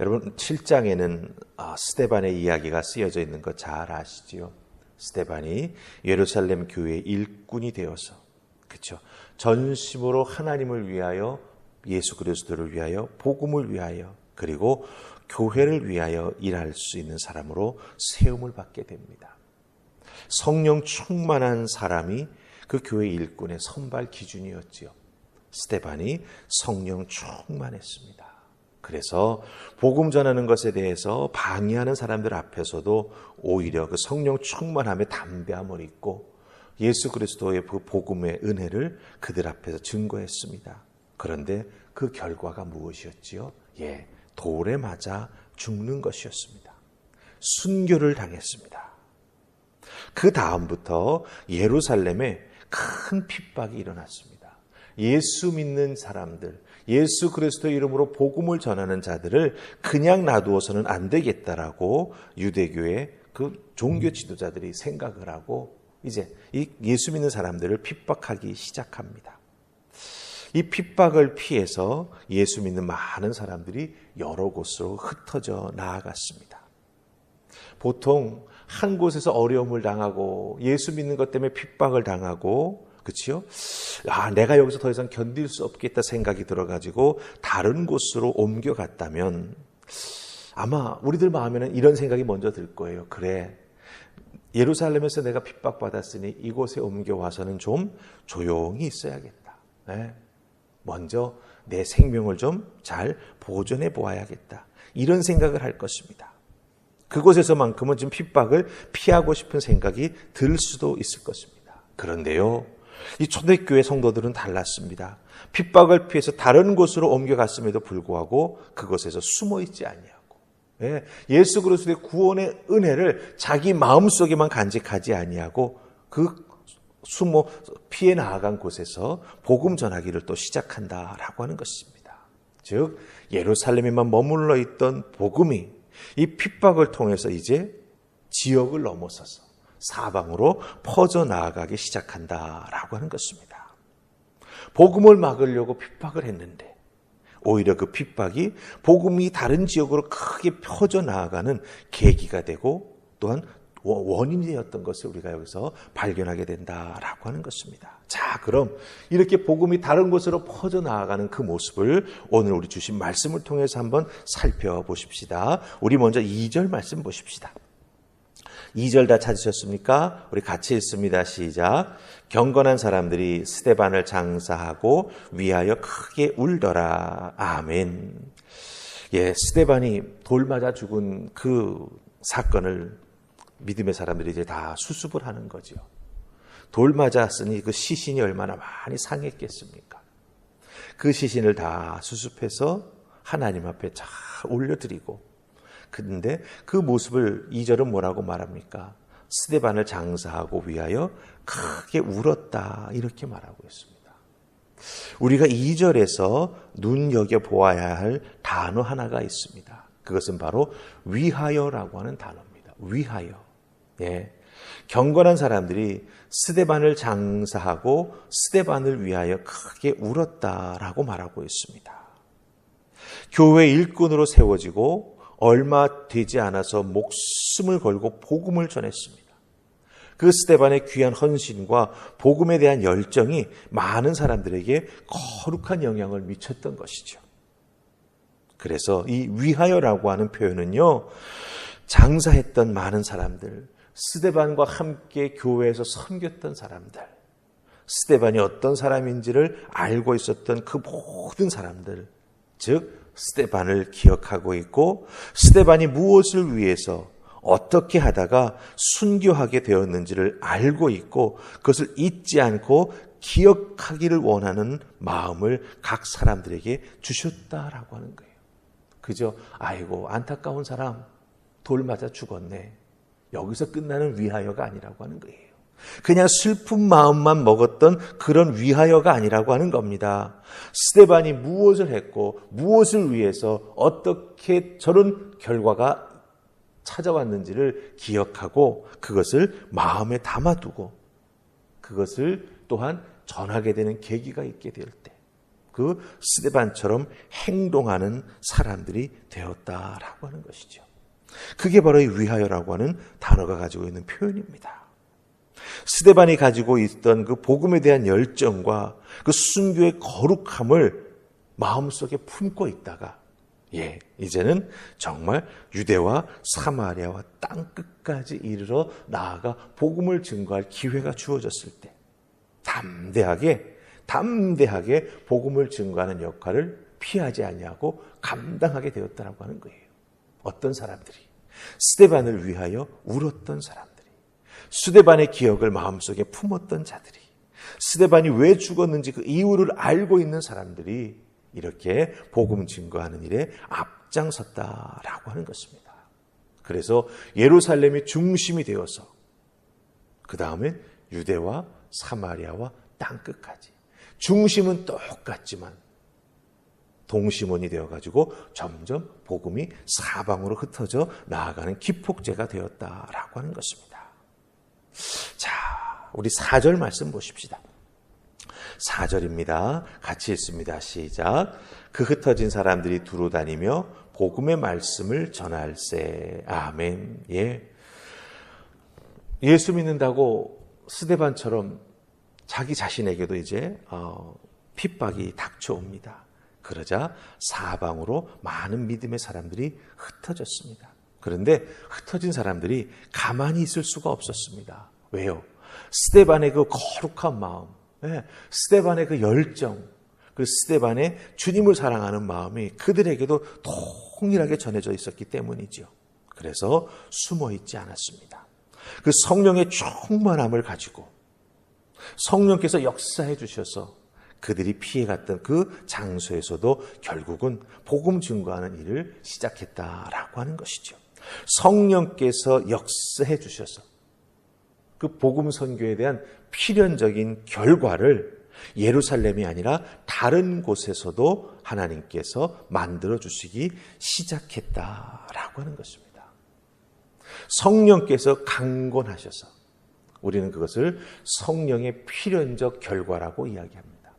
여러분 7장에는 아, 스테반의 이야기가 쓰여져 있는 거 잘 아시지요? 스테반이 예루살렘 교회의 일꾼이 되어서 그렇죠. 전심으로 하나님을 위하여 예수 그리스도를 위하여 복음을 위하여 그리고 교회를 위하여 일할 수 있는 사람으로 세움을 받게 됩니다. 성령 충만한 사람이 그 교회 일꾼의 선발 기준이었지요. 스테반이 성령 충만했습니다. 그래서 복음 전하는 것에 대해서 방해하는 사람들 앞에서도 오히려 그 성령 충만함의 담대함을 입고 예수 그리스도의 그 복음의 은혜를 그들 앞에서 증거했습니다. 그런데 그 결과가 무엇이었지요? 예, 돌에 맞아 죽는 것이었습니다. 순교를 당했습니다. 그 다음부터 예루살렘에 큰 핍박이 일어났습니다. 예수 믿는 사람들, 예수 그리스도 이름으로 복음을 전하는 자들을 그냥 놔두어서는 안 되겠다라고 유대교의 그 종교 지도자들이 생각을 하고 이제 이 예수 믿는 사람들을 핍박하기 시작합니다. 이 핍박을 피해서 예수 믿는 많은 사람들이 여러 곳으로 흩어져 나아갔습니다. 보통 한 곳에서 어려움을 당하고 예수 믿는 것 때문에 핍박을 당하고 그치요? 아, 내가 여기서 더 이상 견딜 수 없겠다 생각이 들어가지고 다른 곳으로 옮겨갔다면 아마 우리들 마음에는 이런 생각이 먼저 들 거예요. 그래. 예루살렘에서 내가 핍박받았으니 이곳에 옮겨와서는 좀 조용히 있어야겠다. 네. 먼저 내 생명을 좀 잘 보존해 보아야겠다. 이런 생각을 할 것입니다. 그곳에서만큼은 좀 핍박을 피하고 싶은 생각이 들 수도 있을 것입니다. 그런데요, 이 초대교회 성도들은 달랐습니다. 핍박을 피해서 다른 곳으로 옮겨갔음에도 불구하고 그곳에서 숨어 있지 아니하고 예, 수 그리스도의 구원의 은혜를 자기 마음속에만 간직하지 아니하고 그 숨어 피해 나아간 곳에서 복음 전하기를 또 시작한다라고 하는 것입니다. 즉 예루살렘에만 머물러 있던 복음이 이 핍박을 통해서 이제 지역을 넘어서서 사방으로 퍼져 나아가기 시작한다라고 하는 것입니다. 복음을 막으려고 핍박을 했는데 오히려 그 핍박이 복음이 다른 지역으로 크게 퍼져 나아가는 계기가 되고 또한 원인이 되었던 것을 우리가 여기서 발견하게 된다라고 하는 것입니다. 자, 그럼 이렇게 복음이 다른 곳으로 퍼져 나아가는 그 모습을 오늘 우리 주신 말씀을 통해서 한번 살펴보십시다. 우리 먼저 2절 말씀 보십시다. 2절 다 찾으셨습니까? 우리 같이 읽습니다. 시작. 경건한 사람들이 스테반을 장사하고 위하여 크게 울더라. 아멘. 예, 스테반이 돌 맞아 죽은 그 사건을 믿음의 사람들이 이제 다 수습을 하는 거죠. 돌 맞았으니 그 시신이 얼마나 많이 상했겠습니까? 그 시신을 다 수습해서 하나님 앞에 잘 올려드리고 근데 그 모습을 이절은 뭐라고 말합니까? 스데반을 장사하고 위하여 크게 울었다. 이렇게 말하고 있습니다. 우리가 이절에서 눈여겨 보아야 할 단어 하나가 있습니다. 그것은 바로 위하여라고 하는 단어입니다. 위하여. 예. 경건한 사람들이 스데반을 장사하고 스데반을 위하여 크게 울었다라고 말하고 있습니다. 교회 일꾼으로 세워지고 얼마 되지 않아서 목숨을 걸고 복음을 전했습니다. 그 스테반의 귀한 헌신과 복음에 대한 열정이 많은 사람들에게 거룩한 영향을 미쳤던 것이죠. 그래서 이 위하여라고 하는 표현은요, 장사했던 많은 사람들, 스테반과 함께 교회에서 섬겼던 사람들, 스테반이 어떤 사람인지를 알고 있었던 그 모든 사람들, 즉, 스테반을 기억하고 있고 스테반이 무엇을 위해서 어떻게 하다가 순교하게 되었는지를 알고 있고 그것을 잊지 않고 기억하기를 원하는 마음을 각 사람들에게 주셨다라고 하는 거예요. 그죠? 아이고, 안타까운 사람, 돌 맞아 죽었네. 여기서 끝나는 위하여가 아니라고 하는 거예요. 그냥 슬픈 마음만 먹었던 그런 위하여가 아니라고 하는 겁니다. 스테반이 무엇을 했고 무엇을 위해서 어떻게 저런 결과가 찾아왔는지를 기억하고 그것을 마음에 담아두고 그것을 또한 전하게 되는 계기가 있게 될 때. 그 스데반처럼 행동하는 사람들이 되었다라고 하는 것이죠. 그게 바로 이 위하여라고 하는 단어가 가지고 있는 표현입니다. 스데반이 가지고 있던 그 복음에 대한 열정과 그 순교의 거룩함을 마음속에 품고 있다가 예, 이제는 정말 유대와 사마리아와 땅 끝까지 이르러 나아가 복음을 증거할 기회가 주어졌을 때 담대하게 담대하게 복음을 증거하는 역할을 피하지 아니하고 감당하게 되었다라고 하는 거예요. 어떤 사람들이 스데반을 위하여 울었던 사람 들이 스데반의 기억을 마음속에 품었던 자들이 스데반이 왜 죽었는지 그 이유를 알고 있는 사람들이 이렇게 복음 증거하는 일에 앞장섰다라고 하는 것입니다. 그래서 예루살렘이 중심이 되어서 그 다음에 유대와 사마리아와 땅 끝까지 중심은 똑같지만 동심원이 되어가지고 점점 복음이 사방으로 흩어져 나아가는 기폭제가 되었다라고 하는 것입니다. 자, 우리 4절 말씀 보십시다. 4절입니다. 같이 읽습니다. 시작. 그 흩어진 사람들이 두루 다니며 복음의 말씀을 전할세. 아멘. 예. 예수 믿는다고 스데반처럼 자기 자신에게도 이제 어, 핍박이 닥쳐옵니다. 그러자 사방으로 많은 믿음의 사람들이 흩어졌습니다. 그런데 흩어진 사람들이 가만히 있을 수가 없었습니다. 왜요? 스데반의 그 거룩한 마음, 네, 스데반의 그 열정, 그 스데반의 주님을 사랑하는 마음이 그들에게도 동일하게 전해져 있었기 때문이죠. 그래서 숨어 있지 않았습니다. 그 성령의 충만함을 가지고 성령께서 역사해 주셔서 그들이 피해갔던 그 장소에서도 결국은 복음 증거하는 일을 시작했다라고 하는 것이죠. 성령께서 역사해 주셔서 그 복음 선교에 대한 필연적인 결과를 예루살렘이 아니라 다른 곳에서도 하나님께서 만들어 주시기 시작했다라고 하는 것입니다. 성령께서 강권하셔서 우리는 그것을 성령의 필연적 결과라고 이야기합니다.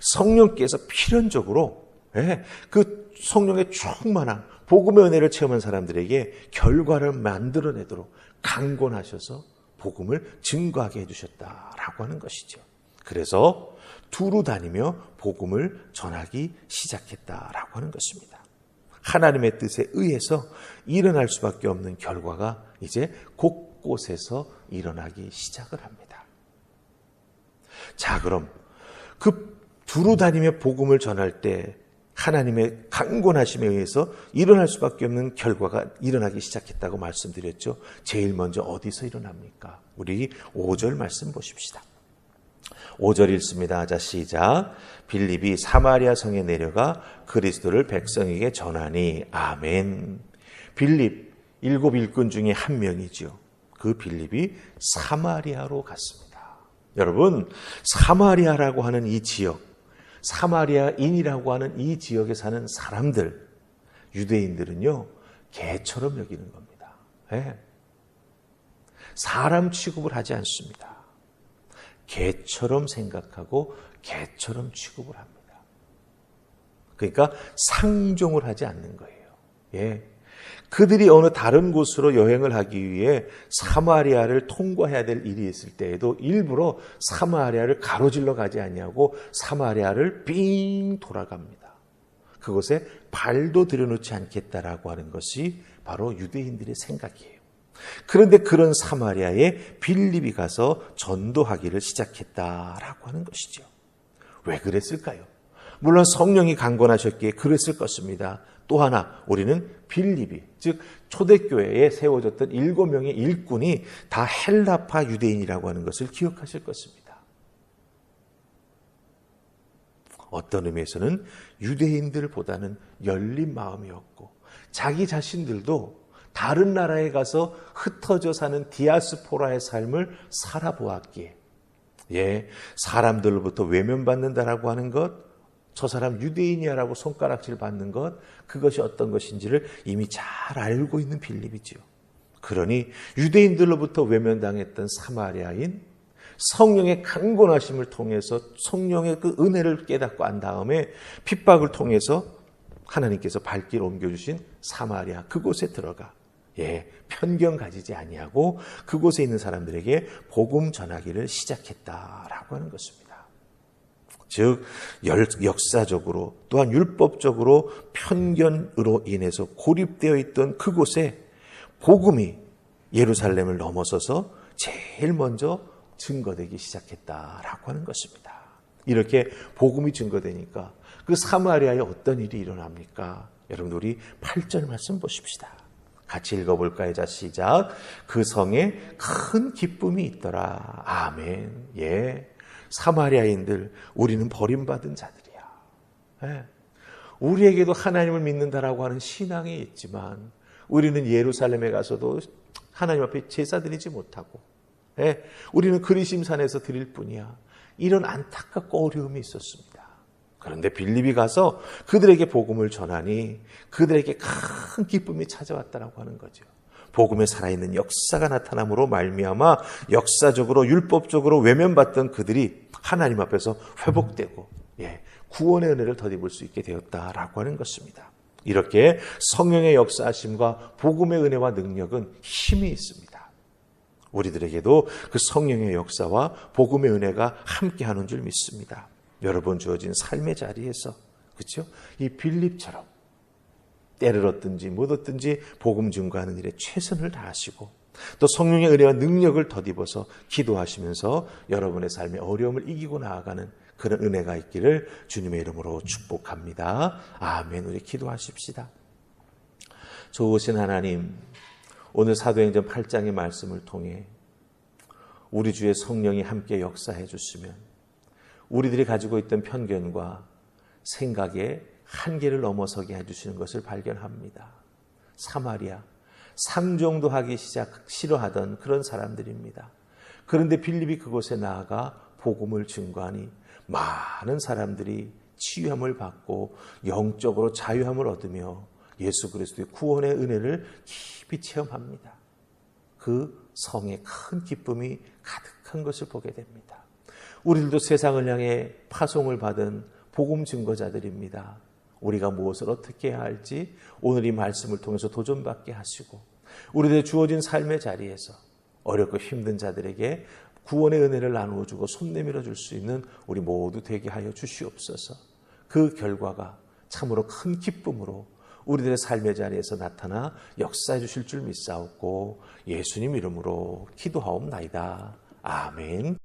성령께서 필연적으로 예, 그 성령의 충만한 복음의 은혜를 체험한 사람들에게 결과를 만들어내도록 강권하셔서 복음을 증거하게 해주셨다라고 하는 것이죠. 그래서 두루 다니며 복음을 전하기 시작했다라고 하는 것입니다. 하나님의 뜻에 의해서 일어날 수밖에 없는 결과가 이제 곳곳에서 일어나기 시작을 합니다. 자, 그럼 그 두루 다니며 복음을 전할 때 하나님의 강권하심에 의해서 일어날 수밖에 없는 결과가 일어나기 시작했다고 말씀드렸죠. 제일 먼저 어디서 일어납니까? 우리 5절 말씀 보십시다. 5절 읽습니다. 자, 시작. 빌립이 사마리아 성에 내려가 그리스도를 백성에게 전하니 아멘. 빌립 일곱 일꾼 중에 한 명이죠. 그 빌립이 사마리아로 갔습니다. 여러분, 사마리아라고 하는 이 지역, 사마리아인이라고 하는 이 지역에 사는 사람들, 유대인들은요, 개처럼 여기는 겁니다. 네. 사람 취급을 하지 않습니다. 개처럼 생각하고 개처럼 취급을 합니다. 그러니까 상종을 하지 않는 거예요. 예. 그들이 어느 다른 곳으로 여행을 하기 위해 사마리아를 통과해야 될 일이 있을 때에도 일부러 사마리아를 가로질러 가지 아니하고 사마리아를 삥 돌아갑니다. 그곳에 발도 들여놓지 않겠다라고 하는 것이 바로 유대인들의 생각이에요. 그런데 그런 사마리아에 빌립이 가서 전도하기를 시작했다라고 하는 것이죠. 왜 그랬을까요? 물론 성령이 강권하셨기에 그랬을 것입니다. 또 하나 우리는 빌립이 즉 초대교회에 세워졌던 일곱 명의 일꾼이 다 헬라파 유대인이라고 하는 것을 기억하실 것입니다. 어떤 의미에서는 유대인들보다는 열린 마음이었고 자기 자신들도 다른 나라에 가서 흩어져 사는 디아스포라의 삶을 살아보았기에 예, 사람들로부터 외면받는다라고 하는 것, 저 사람 유대인이야라고 손가락질 받는 것, 그것이 어떤 것인지를 이미 잘 알고 있는 빌립이지요. 그러니 유대인들로부터 외면당했던 사마리아인 성령의 강권하심을 통해서 성령의 그 은혜를 깨닫고 안 다음에 핍박을 통해서 하나님께서 발길 옮겨주신 사마리아 그곳에 들어가 예 편견 가지지 아니하고 그곳에 있는 사람들에게 복음 전하기를 시작했다라고 하는 것입니다. 즉 역사적으로 또한 율법적으로 편견으로 인해서 고립되어 있던 그곳에 복음이 예루살렘을 넘어서서 제일 먼저 증거되기 시작했다라고 하는 것입니다. 이렇게 복음이 증거되니까 그 사마리아에 어떤 일이 일어납니까? 여러분 우리 8절 말씀 보십시다. 같이 읽어볼까요? 자 시작. 그 성에 큰 기쁨이 있더라. 아멘. 예. 사마리아인들 우리는 버림받은 자들이야. 예. 우리에게도 하나님을 믿는다라고 하는 신앙이 있지만 우리는 예루살렘에 가서도 하나님 앞에 제사 드리지 못하고 예, 우리는 그리심산에서 드릴 뿐이야. 이런 안타깝고 어려움이 있었습니다. 그런데 빌립이 가서 그들에게 복음을 전하니 그들에게 큰 기쁨이 찾아왔다라고 하는 거죠. 복음에 살아있는 역사가 나타남으로 말미암아 역사적으로 율법적으로 외면받던 그들이 하나님 앞에서 회복되고 예, 구원의 은혜를 덧입을 수 있게 되었다라고 하는 것입니다. 이렇게 성령의 역사하심과 복음의 은혜와 능력은 힘이 있습니다. 우리들에게도 그 성령의 역사와 복음의 은혜가 함께하는 줄 믿습니다. 여러분 주어진 삶의 자리에서 그렇죠? 이 빌립처럼 때를 얻든지 못 얻든지 복음 증거하는 일에 최선을 다하시고 또 성령의 은혜와 능력을 덧입어서 기도하시면서 여러분의 삶의 어려움을 이기고 나아가는 그런 은혜가 있기를 주님의 이름으로 축복합니다. 아멘. 우리 기도하십시다. 좋으신 하나님, 오늘 사도행전 8장의 말씀을 통해 우리 주의 성령이 함께 역사해 주시면 우리들이 가지고 있던 편견과 생각의 한계를 넘어서게 해주시는 것을 발견합니다. 사마리아, 상종도 하기 시작, 싫어하던 그런 사람들입니다. 그런데 빌립이 그곳에 나아가 복음을 증거하니 많은 사람들이 치유함을 받고 영적으로 자유함을 얻으며 예수 그리스도의 구원의 은혜를 깊이 체험합니다. 그 성에 큰 기쁨이 가득한 것을 보게 됩니다. 우리들도 세상을 향해 파송을 받은 복음 증거자들입니다. 우리가 무엇을 어떻게 해야 할지 오늘 이 말씀을 통해서 도전받게 하시고 우리들의 주어진 삶의 자리에서 어렵고 힘든 자들에게 구원의 은혜를 나누어 주고 손 내밀어 줄 수 있는 우리 모두 되게 하여 주시옵소서. 그 결과가 참으로 큰 기쁨으로 우리들의 삶의 자리에서 나타나 역사해 주실 줄 믿사옵고 예수님 이름으로 기도하옵나이다. 아멘.